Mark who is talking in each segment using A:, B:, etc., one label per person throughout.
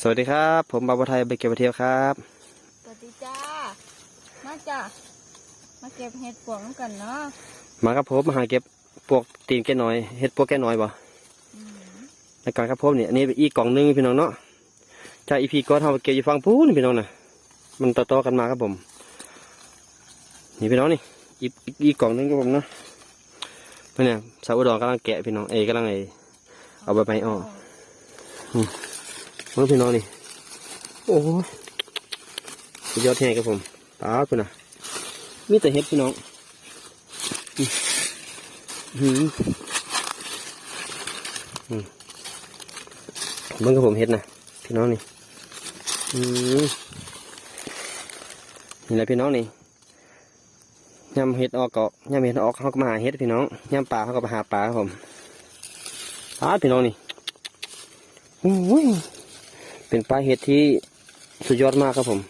A: สวัสดีครับ ผมบาบไทยไปเก็บไปเที่ยวครับ
B: สวัสดีจ้า มาจ้ามาเก็บเห็ดปวกน้ำกันเนาะ
A: มาครับผมมาหาเก็บพวกตีนแก่น้อยเฮ็ดพวกแก่น้อยบ่
B: อืม
A: ในการครับผมนี่อันนี้อีกกล่องหนึงพี่น้องเนาะจากอีพีก้อนเราไปเก็บอยู่ฟังพูนพี่น้องนะมันต่อๆกันมาครับผม นี่พี่น้องนี่อีกอีกอีกกล่องหนึงครับผมเนาะเนี่ยสาวอุดรกำลังแกะพี่น้องเอยกำลังไอเอาใบไม้ออก เมื่อพี่น้องนี่ โอ้โหสุดยอดแท้ครับผมตาคุณน่ะมีแต่เฮ็ดพี่น้องหืมอืมเบิ่งกับผมเฮ็ดนะพี่น้องนี่อืมนี่แหละพี่น้องนี่ยำเฮ็ดออกก็ยำเฮ็ดออกเขาก็มาหาเฮ็ดพี่น้องยำปลาเขาก็ไปหาปลาครับผมปลาพี่น้องนี่โอ้ย เป็นปลาเห็ดที่สุดยอดมากครับผม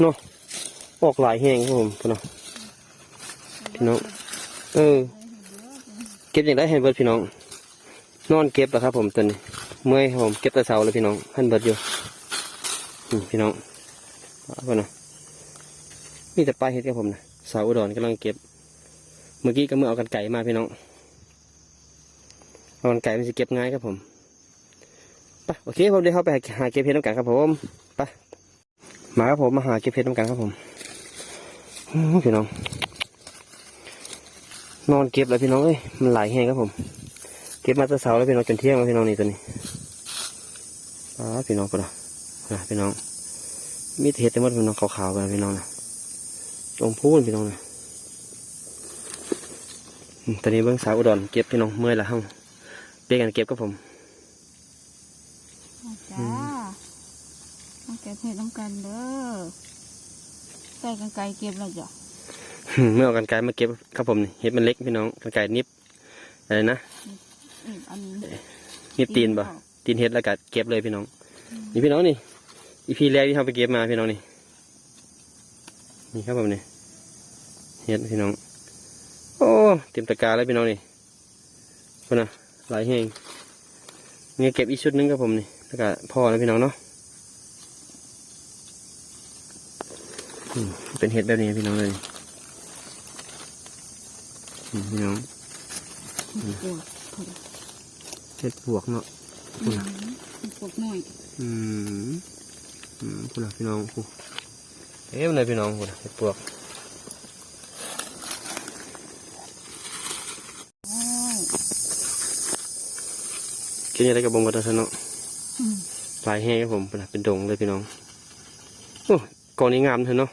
A: เนาะออกหลายแห้งครับผมพี่น้องพี่น้องเออ เก็บอย่างได้เห็นเบิดพี่น้อง นอนเก็บแล้วครับ ผมตอนนี้เมื่อยครับผมเก็บแต่เสาเลยพี่น้องหันเบิดอยู่พี่น้องเอาไปนะมีแต่ปลาเห็ดครับผมนะสาวอุดรกำลังเก็บ เมื่อกี้ก็เมื่อเอากันไก่มาพี่น้องเอากันไก่มันจะเก็บง่ายครับผม ปโอเคผมเดี๋ยวเข้าไปหาเก็บเห็ดน้ำกันครับผมไปมาครับผมมาหาเก็บเห็ดน้ำกันครับผมพี่น้อง นอนเก็บแล้วพี่น้องเอ้ยมันหลายแห้งครับผม เก็บมาตั้งเสาแล้วพี่น้องจนเที่ยงแล้วพี่น้องนี่ตัวนี้อ๋อพี่น้องกันะนะพี่น้อง มีเห็ดแต่หมดพี่น้องขาวๆกันพี่น้องนะลงพูนพี่น้องนะตอนนี้เบื้องสาวอุดรเก็บพี่น้องเมื่อยละห้องเปียกกันเก็บครับผม
B: จ้ามาเก็บเห็ดน้ำกันเด้อใส่กันไกลเก็บแล้วจ้ะ
A: อืมเมื่อเอากันไกลมาเก็บครับผมนี่เห็ดมันเล็กพี่น้องกันไกลนิบอะไรนะ
B: อืมอันนี้
A: นิบตีนบ่ตีนเห็ดแล้วก็เก็บเลยพี่น้อง นี่พี่น้องนี่อีพีแรกที่เราไปเก็บมาพี่น้องนี่นี่ครับผมนี่เห็ดพี่น้อง โอ้เต็มตะกร้าแล้วพี่น้องนี่คนน่ะหลายแห้งนี่เก็บอีกชุดหนึงครับผมนี่ แล้วก็พอแล้วพี่น้องเนาะอืมเป็นเห็ดแบบนี้พี่น้องเลยอืมพี่น้อง
B: ปวก
A: เห็ดปวกเนาะ
B: อืมปวกหน่อย
A: อืมอืมคุณน่ะพี่น้องกูเอ๊ะมันเลยพี่น้องคุณน่ะเห็ดปวก
B: โอ้ย
A: กินอะไรกับบงกระทะเนาะ
B: อืม
A: ลายแห้งครับผมเป็นเป็นดงเลยพี่น้องโอ้กองนี้งามเถอะเนาะ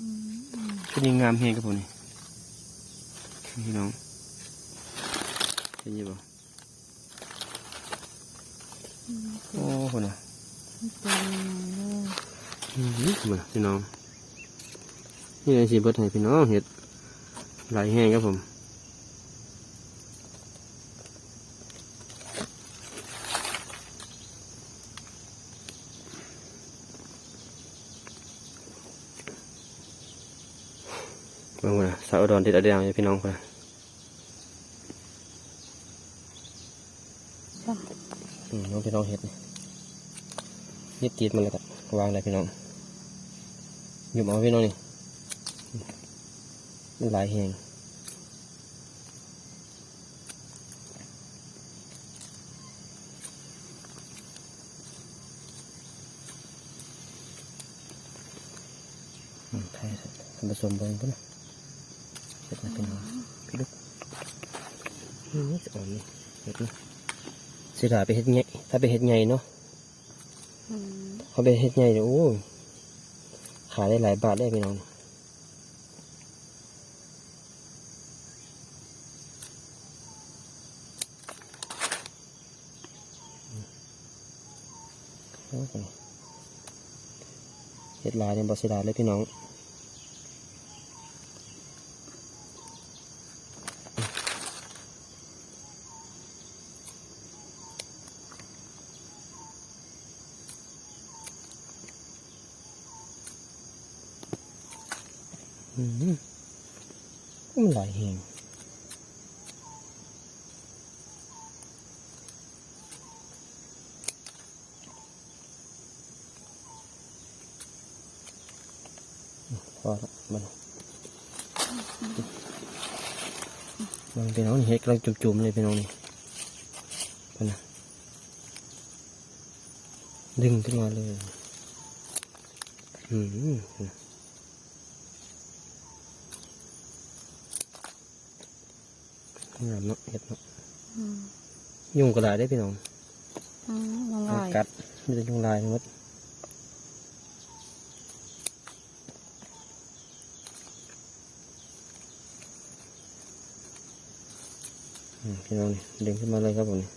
B: อืมอืม
A: ชุดนี้งามแห้งครับผมนี่พี่น้องเห็นอยี่บ่
B: อืม
A: โอ้คนน่ะ
B: ตัวใหญ่เลย
A: อืมมาพี่น้องนี่ไอ้สีเบิดให้พี่น้องเห็ดลายแห้งครับผม เบิ่งว่าสาวอุดรติดอะไรอย่างพี่น้องคนน่ะ
B: จ้ะ
A: อืมน้องพี่น้องเห็ดนี่นี่ตีดมันเลยครับวางเลยพี่น้องหยุบเอาพี่น้องนี่มันหลายแหงอืมไทยผสมเบิ้งพุ่นนะ ห็ดนะพี่น้องพี่ลูกอืมจะอ่อนนี่เห็ดนี่เสียดายไปเฮ็ดใหญ่ถ้าไปเฮ็ดใหญ่เนาะ
B: อืม
A: เขาไปเฮ็ดใหญ่เดี๋ยวโอ้ยขายได้หลายบาทได้พี่น้องโอเคเฮ็ดหลายเนี่ยบ่เสียดายเลยพี่น้อง มันลอยเองพอแล้วมันบางพี่น้องเห็ดกำลังจุ่มๆเลยพี่น้องนี่ปนะดึงขึ้นมาเลย อืม งามเนาะเฮ็ดเนาะ
B: อืม
A: ยุงก็หลายได้พี่น้อง
B: อืมน้องลาย
A: กัดไมแต่ได้ยุงลายทั้งหมดอืมพี่น้องนี่ดึงขึ้นมาเลยครับผมนี่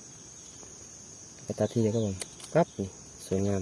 A: ไปตัดที่เดียวครับผมครับนี่สวยงาม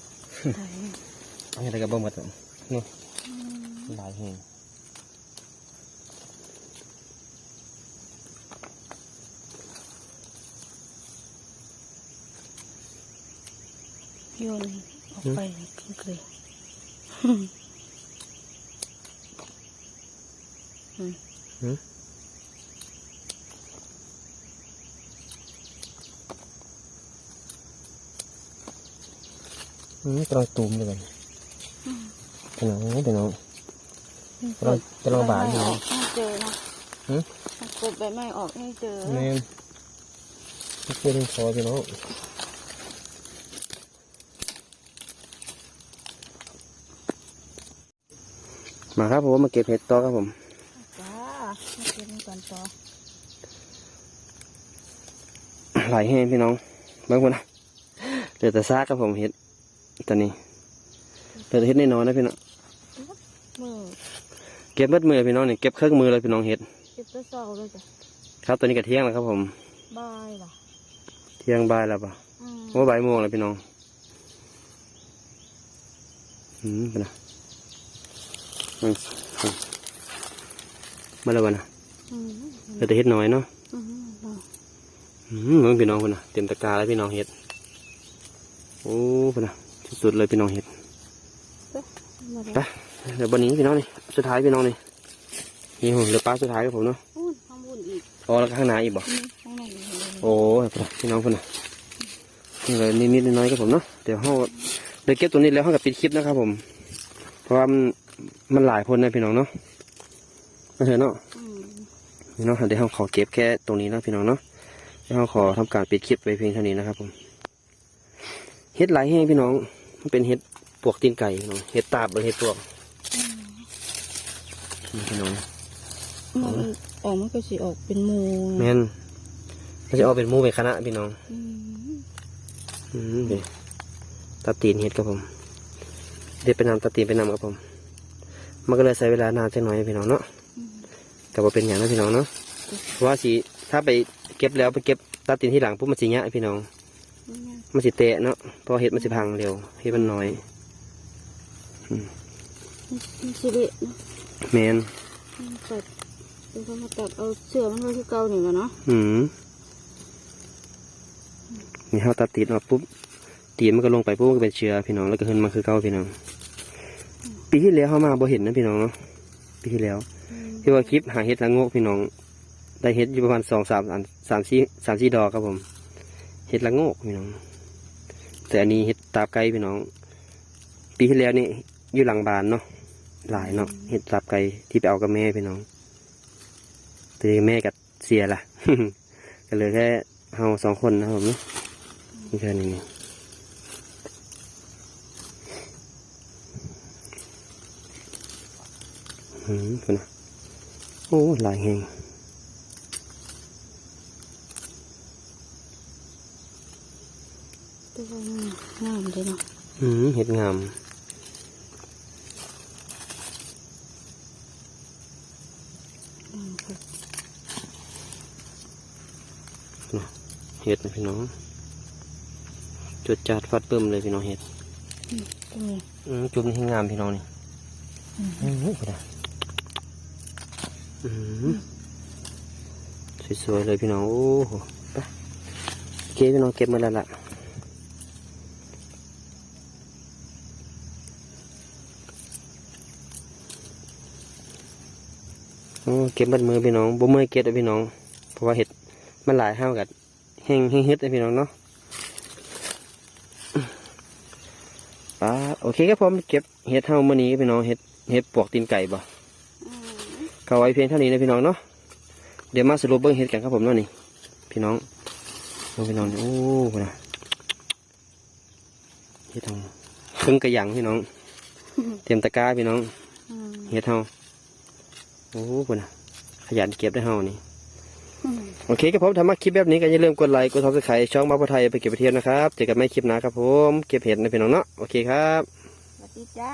A: อืมเดี๋ยวจัด
B: ไทย
A: เอาอะไรกับบ่หมดอะเนาะหลายแห่ง
B: โยนออกไปเกลีย
A: อืม กำลังตูมเลยกันพี่น้องพี่น้องกำลังกำลังบานอยู่
B: ให้เจอนะ
A: หือ
B: เกิดใบไม้ออกให้เจอ
A: แม่นไม่เคยได้ขอพี่น้องมาครับผมมาเก็บเห็ดต่อครับผม
B: จ้าให้เจอกันก่อนต่อ
A: หลายแห่งพี่น้องบางคนนะเหลือแต่ซากครับผมเห็ด ตอนนี้เหลือแต่เห็ดน้อยๆนะพี่น้อง
B: มือ
A: เก็บเบิดมือพี่น้องนี่เก็บเครื่องมือเลยพี่น้องเห็ด
B: เก็บตัวเศร้าเลยจ้ะ
A: ครับตอนนี้ก็เที่ยงแล้วครับผม
B: บายล่ะ
A: เที่ยงบ่ายแล้วปะ
B: อืม
A: ว่าบ่ายโมงแล้วพี่น้องอืมเป็นไงอืมอืมมาแล้ววะนะ
B: อืม
A: เหลือแต่เห็ดน้อยเนาะ
B: อืมอืม
A: อืมเบิ่งพี่น้องคนน่ะเต็มตะกร้าแล้วพี่น้องเห็ดโอ้เป็นไง สุดๆเลยพี่น้องเห็ด
B: มาเลย
A: ไปเดี๋ยววันนี้พี่น้องนี่สุดท้ายพี่น้องนี่นี่ผมเหลือปลาสุดท้ายกับผมเนาะ
B: พูดข้างบนอีก
A: พอแล้วก็ข้างหน้าอีกบ่
B: นี่ข้างในอีกเลย
A: โอ้ยพี่น้องคนน่ะนี่เลยนิดๆน้อยๆกับผมเนาะเดี๋ยวเขาเดี๋ยวเก็บตัวนี้แล้วเขากับปิดคลิปนะครับผม เพราะว่ามันมันหลายคนนะพี่น้องเนาะมาเถอะเนาะ
B: อืม
A: พี่น้องเดี๋ยวเขาขอเก็บแค่ตรงนี้นะพี่น้องเนาะเดี๋ยวเขาขอทำการปิดคลิปไปเพียงเท่านี้นะครับผมเห็ดหลายแห้งพี่น้อง มันเป็นเห็ดปวกตีนไก่พี่น้องเห็ดตาบหรือเห็ดปวกนี่พี่น้อง
B: มันออกมันก็สิออกเป็นหมู
A: แม่นมันจะเอาเป็นหมูเป็นคณะพี่น้อง
B: อืม
A: อืมนี่ตัดตีนเห็ดครับผม เด็ดไปนำตัดตีนไปนำครับผม มันก็เลยใช้เวลานานจังหน่อยพี่น้องเนาะแต่ว่าเป็นอย่างนั้นพี่น้องเนาะเพราะว่าสีถ้าไปเก็บแล้วไปเก็บตัดตีนที่หลังปุ๊บมันสีเงี้ยพี่น้อง มันสิเตะเนาะเพราะเห็ดมันสิพังเร็วเห็ดมันน้อย
B: มันสิเละนะ
A: แมน
B: มันตัดเดี๋ยวเขามาตัดเอาเสือมันไว้ที่เก่าหนึ่งอะเนาะ
A: อืมนี่เขาตัดตีนออกปุ๊บตีนมันก็ลงไปปุ๊บมันก็เป็นเชื้อพี่น้องแล้วก็ขึ้นมาคือเก่าพี่น้อง ปีที่แล้วเขามาบ่เห็นนะพี่น้องเนาะปีที่แล้วที่ว่าคลิปหาเห็ดละโงกพี่น้อง ได้เห็ดอยู่ประมาณสองสามอันสามสี่สามสี่ดอกครับผม เห็ดละโงกพี่น้อง แต่อันนี้เห็ดตาบไก่พี่น้อง ปีที่แล้วนี่อยู่หลังบานเนาะหลายเนาะเห็ดตาบไก่ที่ไปเอากับแม่พี่น้องแต่แม่กับเสียละก็เลยแค่เฮาสองคนนะผมเนาะนี่แค่นี้อืมคุณนะโอ้หลายแหง
B: แต่ คือว่า งามเลยเนาะ
A: อืมเห็ดงาม
B: งามค่ะ
A: เห็ดนะพี่น้องจุดจัดฟัดเปิ่มเลยพี่น้องเห็ด
B: ตัว
A: อืมจุ่มนี่ให้งามพี่น้องนี่
B: อืม
A: อืมไปนะอืมสวยๆเลยพี่น้องโอ้โหไปเก็บพี่น้องเก็บมาแล้วล่ะ เก็บบัดมือพี่น้องบ่มือเก็บเลยพี่น้อง เพราะว่าเห็ดมันหลายห้าวกัดแห้งแห้งเฮ็ดเลยพี่น้องเนาะอ่าโอเคครับผมเก็บเห็ดเท่ามื่อนี้พี่น้องเห็ดเห็ดปวกตีนไก่บ่
B: อืม
A: ก็ไว้เพียงเท่านี้นะพี่น้องเนาะเดี๋ยวมาสรุปเบิ้งเห็ดกันครับผมเนาะนี่พี่น้องโอ้พี่น้องนี่โอ้โหนะเห็ดทองครึ่งกระหยังพี่น้อง เตรียมตะกร้าพี่น้อง
B: อืม
A: เห็ดเฮา โอ้โหนะขยันเก็บได้เฮานี่
B: อืม
A: โอเคครับผมถ้ามาคลิปแบบนี้ก็อย่าลืมกดไลค์กดซับสไครต์ช่องบ้าพอไทยไปเก็บไปเที่ยวนะครับเจอกันใหม่คลิปหน้าครับผมเก็บเห็ดนะพี่น้องเนาะโอเคครับ
B: สวัสดีจ้า